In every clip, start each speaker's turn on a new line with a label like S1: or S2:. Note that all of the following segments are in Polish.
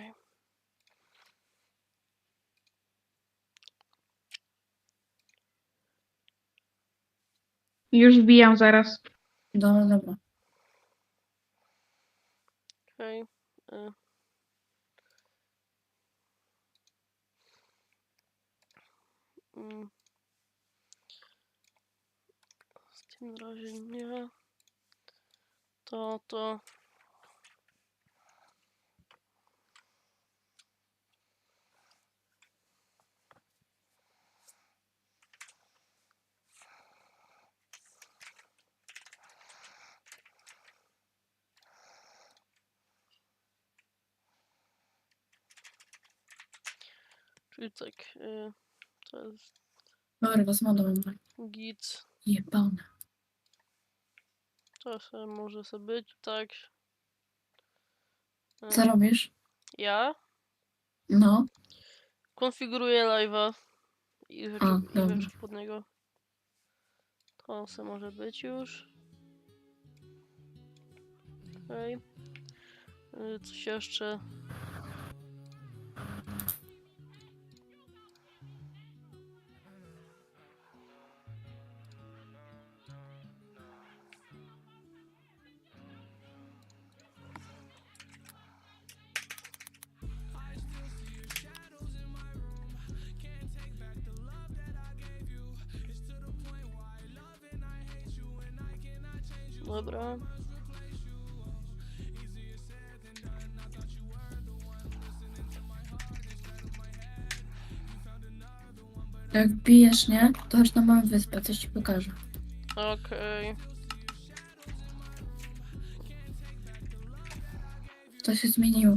S1: Okej.
S2: Już wbijam zaraz.
S3: Dobra, dobra.
S1: Okej. y. Mm. W tym razie nie. To, to. Czyli tak, y, to jest
S3: Dobra, was modą mam.
S1: git.
S3: Jebane.
S1: To sobie może sobie być, tak. Y,
S3: Co robisz?
S1: Ja
S3: No.
S1: konfiguruję live'a i rzeczy,
S3: A,
S1: i
S3: dobra.
S1: rzeczy pod niego. To se może być już. Okej. Y, Coś jeszcze. Dobra.
S3: Jak bijesz, nie? To chodź na małą wyspę, coś ci pokażę.
S1: Okej.
S3: To się zmieniło.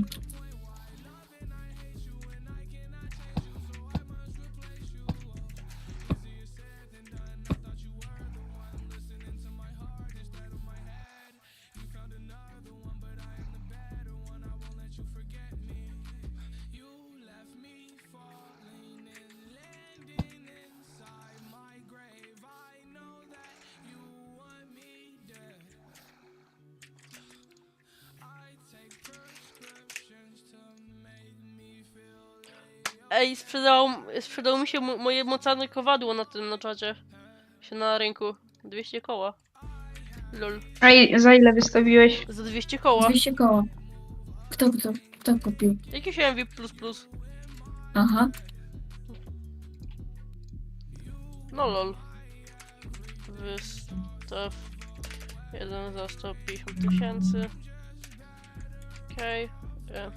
S1: Ej, sprzedał, sprzedał mi się mo- moje mocarne kowadło na tym, na czacie. Się na rynku. 200 koła. Lol.
S2: A i za ile wystawiłeś?
S1: Za 200 koła.
S3: 200 koła. Kto, kto, kto kupił?
S1: Jakiś MVP++.
S3: Aha.
S1: No lol. Wystaw. Jeden za 150 tysięcy. Okej. Okay.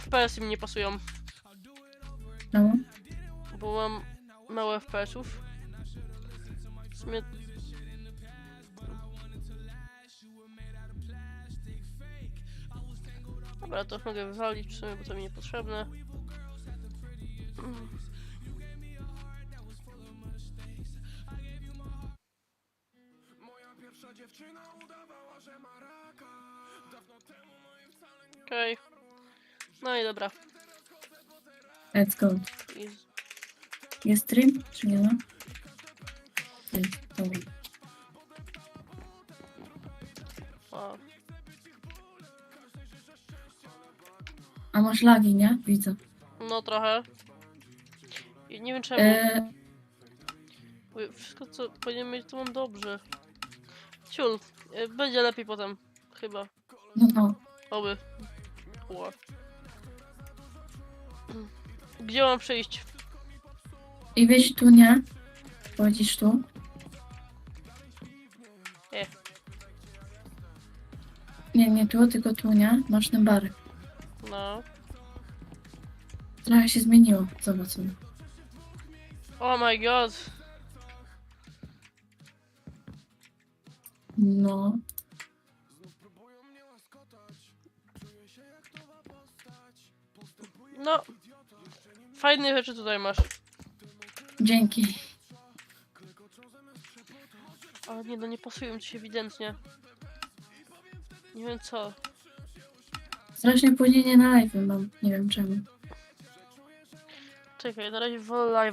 S1: FPS-y mi nie pasują,
S3: No.
S1: bo mam mało FPS-ów. W sumie... Dobra, to mogę wywalić w sumie, bo to mi niepotrzebne. Okej. No i dobra.
S3: Let's go. Jest stream, czy nie ma? Jest, dobra.
S1: o,
S3: A masz lagi, nie? Widzę.
S1: no trochę. I nie wiem czemu.
S3: E,
S1: bo Wszystko co powinien mieć to mam dobrze. Ciul. e, Będzie lepiej potem. Chyba.
S3: no, no.
S1: Oby. Ła. Gdzie mam przejść?
S3: I weź tu, nie? Wchodzisz tu.
S1: E.
S3: Nie, nie tu, tylko tu, nie? Masz ten bar.
S1: No.
S3: Trochę się zmieniło. Zobacz sobie.
S1: Oh my god.
S3: No.
S1: No. Fajne rzeczy tutaj masz.
S3: Dzięki.
S1: Ale nie, no nie pasują ci się ewidentnie. Nie wiem co.
S3: Strasznie opóźnienie na live mam. Nie wiem czemu.
S1: Czekaj, na razie wolę live